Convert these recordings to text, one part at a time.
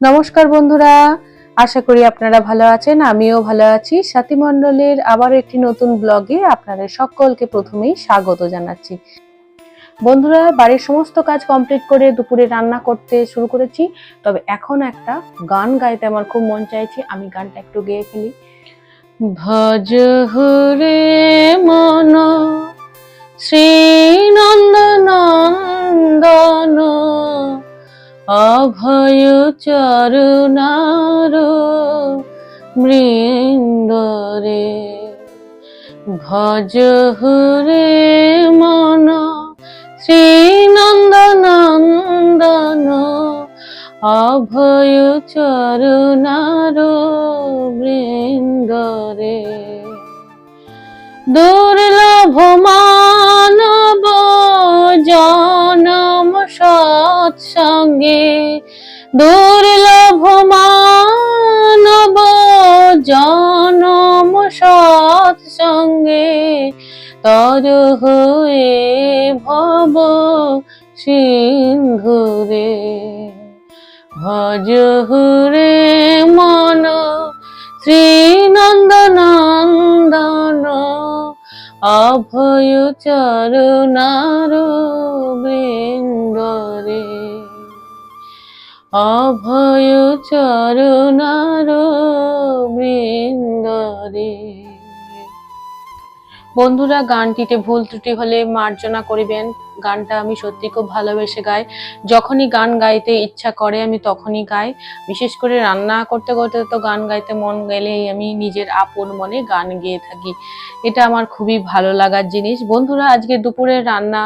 নমস্কার বন্ধুরা, আশা করি আপনারা ভালো আছেন, আমিও ভালো আছি। সাথী মণ্ডলের আবার একটি নতুন ব্লগে আপনাদের সকলকে প্রথমেই স্বাগত জানাচ্ছি। বন্ধুরা, বাড়ির সমস্ত কাজ কমপ্লিট করে দুপুরে রান্না করতে শুরু করেছি, তবে এখন একটা গান গাইতে আমার খুব মন চাইছে, আমি গানটা একটু গেয়ে ফেলি। ভজ হরে মন, শ্রী অভয় চরুণার মৃন্দরে ভজ হরে মন শ্রী নন্দনন্দন অভয় চরুণার বৃন্দরে দুর্লভ মানব সৎসঙ্গে দুর্লভ মানব জনম সৎসঙ্গে তর হয়ে ভব সিন্ধুরে। ভজ হুরে মন শ্রী নন্দনন্দন অভয় চরুণার বৃন্দরে। অভয় চরুণার বৃন্দরে। বন্ধুরা গানটিতে ভুল ত্রুটি হলে মার্জনা করিবেন। গানটা আমি সত্যি খুব ভালোবেসে গাই। যখনই গান গাইতে ইচ্ছা করে, আমি তখনই গাই। বিশেষ করে রান্না করতে করতে তো গান গাইতে মন গেলেই আমি নিজের আপন মনে গান গেয়ে থাকি। এটা আমার খুবই ভালো লাগার জিনিস। বন্ধুরা, আজকে দুপুরের রান্না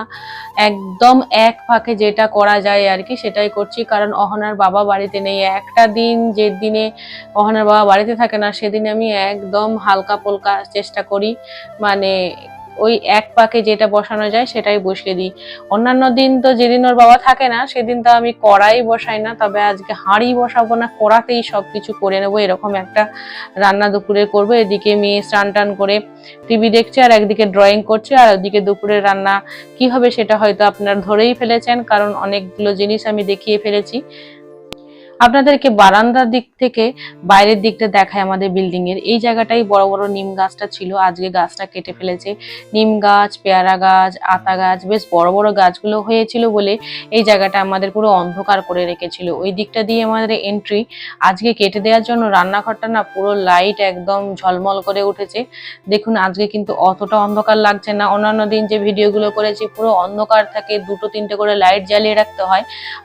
একদম এক ফাঁকে যেটা করা যায় আর কি, সেটাই করছি। কারণ অহনার বাবা বাড়িতে নেই। একটা দিন যে দিনে অহনার বাবা বাড়িতে থাকে না, সেদিন আমি একদম হালকা পোলকা চেষ্টা করি। মানে ওই এক পাকে যেটা বসানো যায় সেটাই বসিয়ে দিই। অন্যান্য দিন তো যেদিন ওর বাবা থাকে না, সেদিন তো আমি কড়াই বসাই না, তবে আজকে হাঁড়ি বসাবো না, কড়াতেই সব কিছু করে নেব, এরকম একটা রান্না দুপুরে করব। এদিকে মেয়ে স্নান টান করে টিভি দেখছে আর একদিকে ড্রয়িং করছে আর ওদিকে দুপুরের রান্না। কি হবে সেটা হয়তো আপনার ধরেই ফেলেছেন, কারণ অনেকগুলো জিনিস আমি দেখিয়ে ফেলেছি। আপনাদেরকে বারান্দার দিক থেকে বাইরের দিকটা দেখায় আমাদের বিল্ডিং এর। এই জায়গাটাই বড় বড় নিম গাছটা ছিল, আজকে গাছটা কেটে ফেলেছে। নিম গাছ, পেয়ারা গাছ, আতা গাছ, বেশ বড় বড় গাছগুলো হয়েছিল বলে এই জায়গাটা আমাদের পুরো অন্ধকার করে রেখেছিল। ওই দিকটা দিয়ে আমাদের এন্ট্রি আজকে কেটে দেওয়ার জন্য রান্নাঘরটা না পুরো লাইট একদম ঝলমল করে উঠেছে। দেখুন, আজকে কিন্তু অতটা অন্ধকার লাগছে না। অন্যান্য দিন যে ভিডিওগুলো করেছি, পুরো অন্ধকার থাকে, দুটো তিনটে করে লাইট জ্বালিয়ে রাখতে হয়।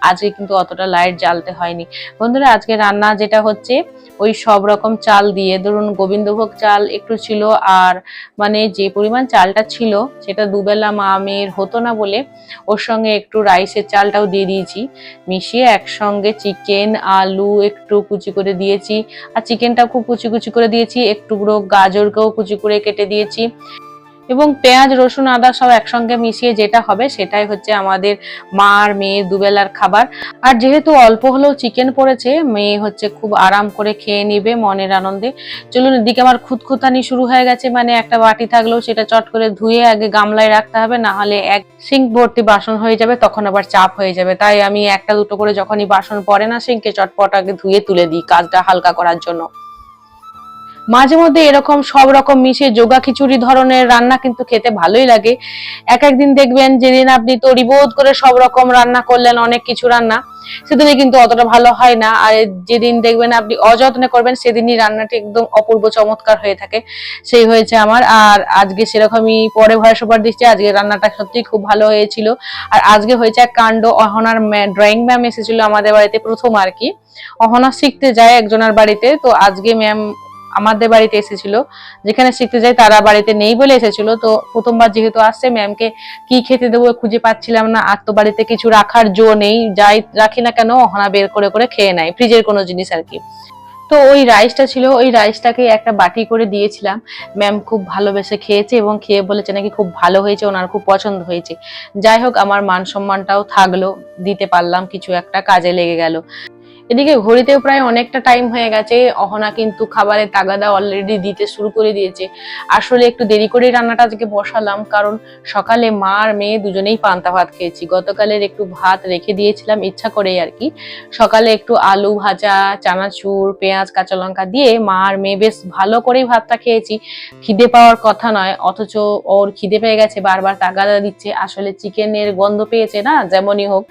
আজকে কিন্তু অতটা লাইট জ্বালতে হয়নি। বন্ধুরা, আজকে রান্না যেটা হচ্ছে, ওই সব রকম চাল দিয়ে, ধরুন গোবিন্দভোগ চাল একটু ছিল আর মানে যে পরিমাণ চালটা ছিল, সেটা দুবেলা মা মেয়ের হতো না বলে, ওর সঙ্গে একটু রাইসের চালটাও দিয়ে দিয়েছি। মিশিয়ে একসঙ্গে চিকেন, আলু একটু কুচি করে দিয়েছি। আর চিকেনটাও খুব কুচি কুচি করে দিয়েছি, একটু গাজরকেও কুচি করে কেটে দিয়েছি। এবং পেঁয়াজ, রসুন, আদা সব একসঙ্গে মিশিয়ে যেটা হবে সেটাই হচ্ছে আমাদের মা আর মেয়ের দুবেলার খাবার। আর যেহেতু অল্প হলেও চিকেন পড়েছে, মেয়ে হচ্ছে খুব আরাম করে খেয়ে নিবে মনের আনন্দে। চলুন এদিকে আমার খুঁতখুতানি শুরু হয়ে গেছে মানে একটা বাটি থাকলেও সেটা চট করে ধুয়ে আগে গামলায় রাখতে হবে, না হলে এক সিঙ্ক ভর্তি বাসন হয়ে যাবে, তখন আবার চাপ হয়ে যাবে। তাই আমি একটা দুটো করে যখনই বাসন পড়ে না সিঙ্কে চটপট আগে ধুয়ে তুলে দিই কাজটা হালকা করার জন্য। মাঝে মধ্যে এরকম সব রকম মিশিয়ে যোগা খিচুড়ি ধরনের রান্না কিন্তু খেতে ভালোই লাগে। এক একদিন দেখবেন যেদিন আপনি তরিবোধ করে সব রকম রান্না করলেন, অনেক কিছু রান্না, সেদিনে কিন্তু অতটা ভালো হয় না। আর যেদিন দেখবেন আপনি অযত্নে করবেন, সেদিনই রান্নাটি একদম অপূর্ব চমৎকার হয়ে থাকে। সেই হয়েছে আমার। আর আজকে সেরকমই পরে ভয় সবার দিচ্ছে। আজকে রান্নাটা সত্যি খুব ভালো হয়েছিল। আর আজকে হয়েছে এক কাণ্ড অহনার ড্রয়িং ম্যাম এসেছিল আমাদের বাড়িতে প্রথম আর কি। অহনা শিখতে যায় একজনের বাড়িতে। তো আজকে ম্যাম আমাদের বাড়িতে এসেছিল। যেখানে শিখতে যাই তারা বাড়িতে নেই বলে এসেছিল। তো প্রথমবার যেহেতু আসছে ম্যামকে কি খেতে দেবো খুঁজে পাচ্ছিলাম না। আর তো বাড়িতে কিছু রাখার জো নেই। যাই রাখি না কেন অহনা বের করে করে খেয়ে নেয়। ফ্রিজের কোনো জিনিস আর কি। তো ওই রাইসটা ছিল। ওই রাইসটাকে একটা বাটি করে দিয়েছিলাম। ম্যাম খুব ভালোবেসে খেয়েছে এবং খেয়ে বলেছে নাকি খুব ভালো হয়েছে, ওনার খুব পছন্দ হয়েছে। যাই হোক, আমার মান সম্মানটাও থাকল। দিতে পারলাম, কিছু একটা কাজে লেগে গেল। এদিকে ঘড়িতেও প্রায় অনেকটা টাইম হয়ে গেছে। অহনা কিন্তু খাবারের তাগাদা অলরেডি দিতে শুরু করে দিয়েছে। আসলে একটু দেরি করে রান্নাটা আজকে বসালাম, কারণ সকালে মা আর মেয়ে দুজনেই পান্তা ভাত খেয়েছি। গতকালের একটু ভাত রেখে দিয়েছিলাম ইচ্ছা করেই আর কি। সকালে একটু আলু ভাজা, চানাচুর, পেঁয়াজ, কাঁচা লঙ্কা দিয়ে মা আর মেয়ে বেশ ভালো করেই ভাতটা খেয়েছি। খিদে পাওয়ার কথা নয়, অথচ ওর খিদে পেয়ে গেছে, বারবার তাগাদা দিচ্ছে। আসলে চিকেনের গন্ধ পেয়েছে না, যেমনই হোক,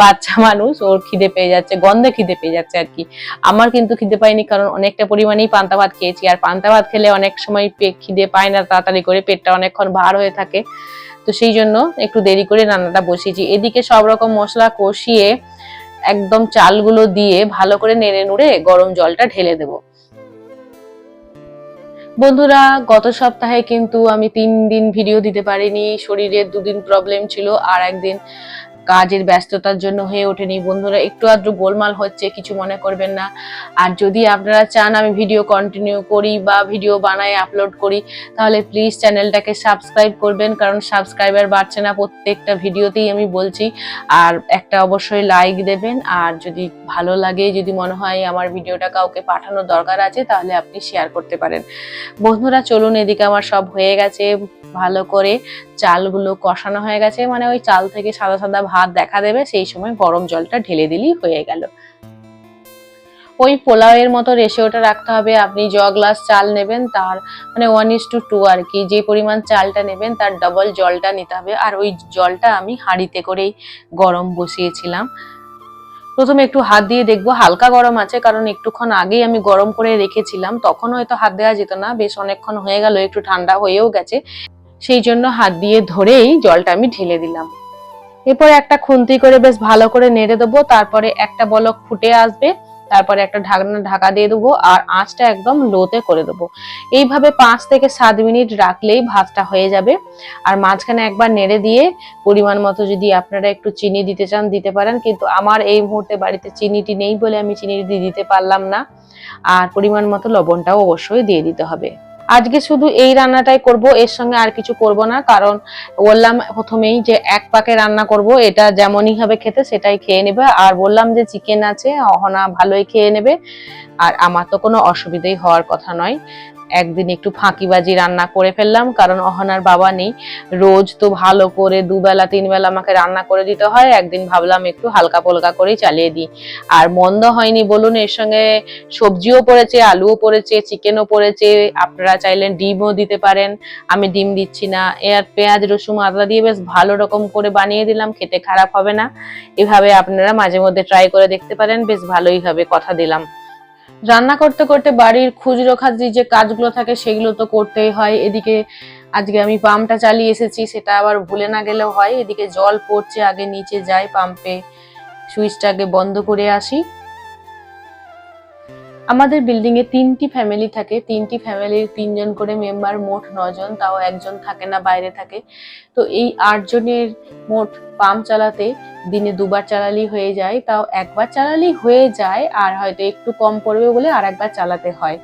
বাচ্চা মানুষ, ওর খিদে পেয়ে যাচ্ছে, গন্ধে খিদে পেয়ে যাচ্ছে আর কি। আমার কিন্তু খিদে পাইনি কারণ অনেকটা পরিমাণেই পান্তা ভাত খেয়েছি। আর পান্তা ভাত খেলে অনেক সময় খিদে পায় না, তাড়াতাড়ি করে পেটটা অনেকক্ষণ ভার হয়ে থাকে। তো সেই জন্য একটু দেরি করে রান্নাটা বসিয়েছি। এদিকে সব রকম মশলা কষিয়ে একদম চালগুলো দিয়ে ভালো করে নেড়ে নুড়ে গরম জলটা ঢেলে দেবো। বন্ধুরা, গত সপ্তাহে কিন্তু আমি তিন দিন ভিডিও দিতে পারিনি। শরীরের দুদিন প্রবলেম ছিল, আর একদিন কাজের ব্যস্ততার জন্য হয়ে ওঠেনি। বন্ধুরা, একটু আধটু গোলমাল হচ্ছে, কিছু মনে করবেন না। আর যদি আপনারা চান আমি ভিডিও কন্টিনিউ করি বা ভিডিও বানাই আপলোড করি, তাহলে প্লিজ চ্যানেলটাকে সাবস্ক্রাইব করবেন, কারণ সাবস্ক্রাইবার বাড়ছে না প্রত্যেকটা ভিডিওতেই আমি বলছি। আর একটা অবশ্যই লাইক দেবেন, আর যদি ভালো লাগে, যদি মনে হয় আমার ভিডিওটা কাউকে পাঠানোর দরকার আছে, তাহলে আপনি শেয়ার করতে পারেন। বন্ধুরা, চলুন এদিকে আমার সব হয়ে গেছে। ভালো করে চালগুলো কষানো হয়ে গেছে মানে ওই চাল থেকে সাদা সাদা ভাত দেখা দেবে, সেই সময় গরম জলটা ঢেলে দিলেই হয়ে গেল। ওই পোলাওয়ের মতো রেশিওটা রাখতে হবে। আপনি জ গ্লাস চাল নেবেন, তার মানে ওয়ান ইস টু টু আর কি। যে পরিমাণ চালটা নেবেন, তার ডবল জলটা নিতে হবে। আর ওই জলটা আমি হাঁড়িতে করেই গরম বসিয়েছিলাম। প্রথমে একটু হাত দিয়ে দেখব, হালকা গরম আছে, কারণ একটুক্ষণ আগেই আমি গরম করে রেখেছিলাম। তখন হয়তো হাত দেওয়া যেত না, বেশ অনেকক্ষণ হয়ে গেল, একটু ঠান্ডা হয়েও গেছে। সেই জন্য হাত দিয়ে ধরেই জলটা আমি ঢেলে দিলাম। এরপরে একটা খুন্তি করে বেশ ভালো করে নেড়ে দেবো, তারপরে একটা বলক ফুটে আসবে, তারপরে একটা ঢাকনা ঢাকা দিয়ে দেবো, আর আঁচটা একদম লোতে করে দেবো। এইভাবে পাঁচ থেকে সাত মিনিট রাখলেই ভাতটা হয়ে যাবে। আর মাঝখানে একবার নেড়ে দিয়ে পরিমাণ মতো যদি আপনারা একটু চিনি দিতে চান, দিতে পারেন, কিন্তু আমার এই মুহূর্তে বাড়িতে চিনিটি নেই বলে আমি চিনি দিতে পারলাম না। আর পরিমাণ মতো লবণটাও অবশ্যই দিয়ে দিতে হবে। আজকে শুধু এই রান্নাটাই করব, এর সঙ্গে আর কিছু করব না, কারণ বললাম প্রথমেই যে এক পাকে রান্না করব, এটা যেমনই হবে খেতে সেটাই খেয়ে নেবে। আর বললাম যে চিকেন আছে, অহনা ভালোই খেয়ে নেবে। আর আমার তো কোনো অসুবিধাই হওয়ার কথা নয়। একদিন একটু ফাঁকিবাজি রান্না করে ফেললাম, কারণ অহনার বাবা নেই। রোজ তো ভালো করে দুবেলা, তিনবেলা আমাকে রান্না করে দিতে হয়। একদিন ভাবলাম একটু হালকা পলকা করেই চালিয়ে দিই। আর মন্দ হয়নি বলুন, এর সঙ্গে সবজিও পড়েছে, আলুও পড়েছে, চিকেনও পড়েছে। আপনারা চাইলেন ডিমও দিতে পারেন, আমি ডিম দিচ্ছি না। এর পেঁয়াজ, রসুন, আদা দিয়ে বেশ ভালো রকম করে বানিয়ে দিলাম, খেতে খারাপ হবে না। এভাবে আপনারা মাঝে মধ্যে ট্রাই করে দেখতে পারেন, বেশ ভালোই হবে, কথা দিলাম। রান্না করতে করতে বাড়ির খুচরো খাজরি যে কাজগুলো থাকে সেগুলো তো করতেই হয়। এদিকে আজকে আমি পাম্পটা চালিয়ে এসেছি, সেটা আবার ভুলে না গেলেও হয়। এদিকে জল পড়ছে, আগে নিচে যাই পাম্পে, সুইচটাকে বন্ধ করে আসি। আমাদের বিল্ডিং এ তিনটি ফ্যামিলি থাকে, তিনটি ফ্যামিলির তিনজন করে মেম্বার মোট নজন, তাও একজন থাকে না, বাইরে থাকে। তো এই আটজনের মোট পাম্প চালাতে দিনে দুবার চালালেই হয়ে যায়, তাও একবার চালালেই হয়ে যায়, আর হয়তো একটু কম পড়বে বলে আর একবার চালাতে হয়।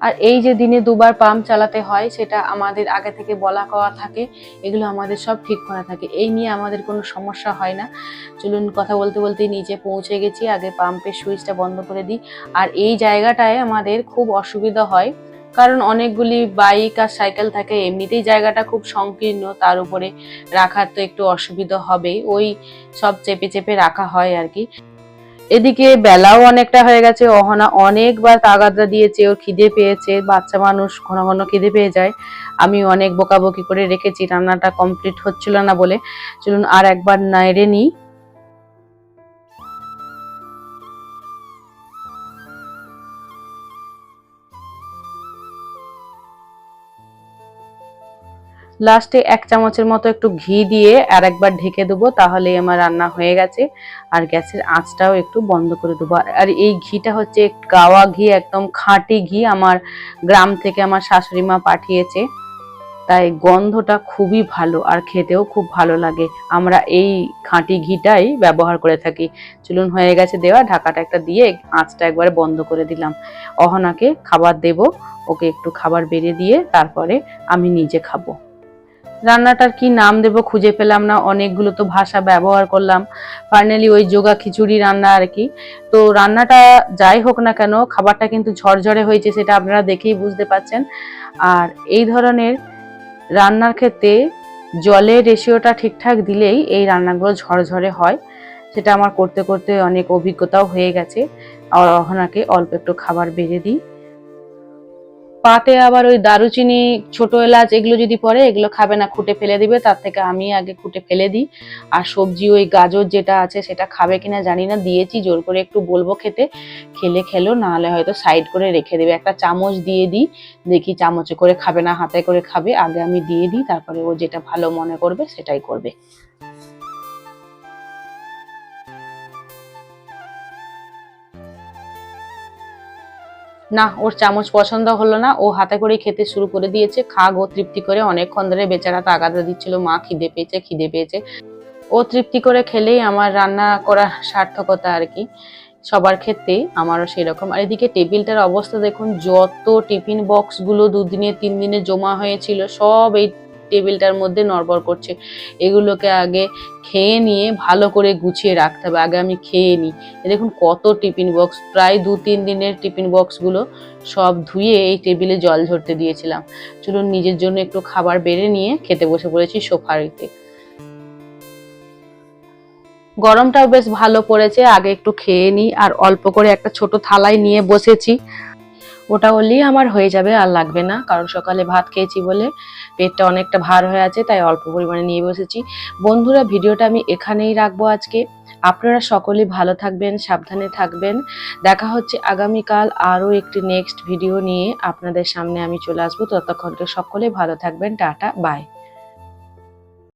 আর এই যে দিনে দুবার পাম্প চালাতে হয়, সেটা আমাদের আগে থেকে বলা কওয়া থাকে, এগুলো আমাদের সব ঠিক করা থাকে। এই নিয়ে আমাদের কোনো সমস্যা হয় না। চলুন কথা বলতে বলতে নিচে পৌঁছে গেছি, আগে পাম্পের সুইচটা বন্ধ করে দিই। আর এই জায়গাটায় আমাদের খুব অসুবিধা হয়, কারণ অনেকগুলি বাইক আর সাইকেল থাকে, এমনিতেই জায়গাটা খুব সংকীর্ণ, তার উপরে রাখার তো একটু অসুবিধা হবেই। ওই সব চেপে চেপে রাখা হয় আর কি। এদিকে বেলাও অনেকটা হয়ে গেছে। অহনা অনেকবার তাগাদা দিয়েছে ওর খিদে পেয়েছে। বাচ্চা মানুষ ঘন ঘন খিদে পেয়ে যায়। আমি অনেক বকাবকি করে রেখেছি, রান্নাটা কমপ্লিট হচ্ছিল না বলে। চলুন আর একবার নাইড়ে নিই। লাস্টে এক চামচের মতো একটু ঘি দিয়ে আর একবার ঢেকে দেবো, তাহলেই আমার রান্না হয়ে গেছে। আর গ্যাসের আঁচটাও একটু বন্ধ করে দেবো। আর- এই ঘিটা হচ্ছে গাওয়া ঘি, একদম খাঁটি ঘি আমার গ্রাম থেকে আমার শাশুড়ি মা পাঠিয়েছে। তাই গন্ধটা খুবই ভালো আর খেতেও খুব ভালো লাগে। আমরা এই খাঁটি ঘিটাই ব্যবহার করে থাকি। চুলুন হয়ে গেছে দেওয়া, ঢাকাটা একটা দিয়ে আঁচটা একবারে বন্ধ করে দিলাম। অহনাকে খাবার দেব, ওকে একটু খাবার বেড়ে দিয়ে তারপরে আমি নিজে খাব। রান্নাটার কি নাম দেব খুঁজে পেলাম না, অনেকগুলো তো ভাষা ব্যবহার করলাম। ফাইনালি ওই যোগা খিচুড়ি রান্না আর কি। তো রান্নাটা যাই হোক না কেন, খাবারটা কিন্তু ঝরঝরে হয়েছে সেটা আপনারা দেখেই বুঝতে পাচ্ছেন। আর এই ধরনের রান্নার ক্ষেত্রে জলের রেশিওটা ঠিকঠাক দিলেই এই রান্নাগুলো ঝরঝরে হয়। সেটা আমার করতে করতে অনেক অভিজ্ঞতাও হয়ে গেছে। আর অহনাকে অল্প একটু খাবার বেড়ে দিই। পাতে আবার ওই দারুচিনি, ছোট এলাচ, এগুলো যদি পরে এগুলো খাবে না, খুঁটে ফেলে দিবে, তার থেকে আমি আগে খুঁটে ফেলে দিই। আর সবজি ওই গাজর যেটা আছে, সেটা খাবে কিনা জানি না, দিয়েছি, জোর করে একটু বলব খেতে। খেলে খেলো, নাহলে হয়তো সাইড করে রেখে দেবে। একটা চামচ দিয়ে দিই, দেখি চামচে করে খাবে না, হাতে করে খাবে। আগে আমি দিয়ে দিই, তারপরে ও যেটা ভালো মনে করবে, সেটাই করবে। না, ওর চামচ পছন্দ হলো না। ও হাতে করে খেতে শুরু করে দিয়েছে। খাগ ও তৃপ্তি করে অনেকক্ষণ ধরে বেচারা তাগাদা দিচ্ছিল। মা খিদে পেয়েছে খিদে পেয়েছে। ও তৃপ্তি করে খেলেই আমার রান্না করা সার্থকতা আর কি। সবার ক্ষেত্রেই আমারও সেরকম। আর এদিকে টেবিলটার অবস্থা দেখুন, যত টিফিন বক্সগুলো দুদিনে তিন দিনে জমা হয়েছিল, সব এই টেবিলটার মধ্যে নড়বড় করছে। এগুলোকে আগে খেয়ে নিয়ে ভালো করে গুছিয়ে রাখতে হবে। আগে আমি খেয়ে নিই। দেখুন কত টিফিন বক্স। প্রায় দু, তিন দিনের টিফিন বক্সগুলো সব ধুয়ে এই টেবিলে জল ঝরতে দিয়েছিলাম। চলুন নিজের জন্য একটু খাবার বেড়ে নিয়ে খেতে বসে পড়েছি সোফারিতে। গরমটাও বেশ ভালো পড়েছে। আগে একটু খেয়ে নিই। আর অল্প করে একটা ছোট থালায় নিয়ে বসেছি। ওটা হলেই আমার হয়ে যাবে, আর লাগবে না। কারণ সকালে ভাত খেয়েছি বলে পেটটা অনেকটা ভার হয়ে আছে, তাই অল্প পরিমাণে নিয়ে বসেছি। বন্ধুরা, ভিডিওটা আমি এখানেই রাখব আজকে। আপনারা সকলেই ভালো থাকবেন, সাবধানে থাকবেন। দেখা হচ্ছে আগামীকাল আরও একটি নেক্সট ভিডিও নিয়ে আপনাদের সামনে আমি চলে আসব। ততক্ষণকে সকলে ভালো থাকবেন। Tata bye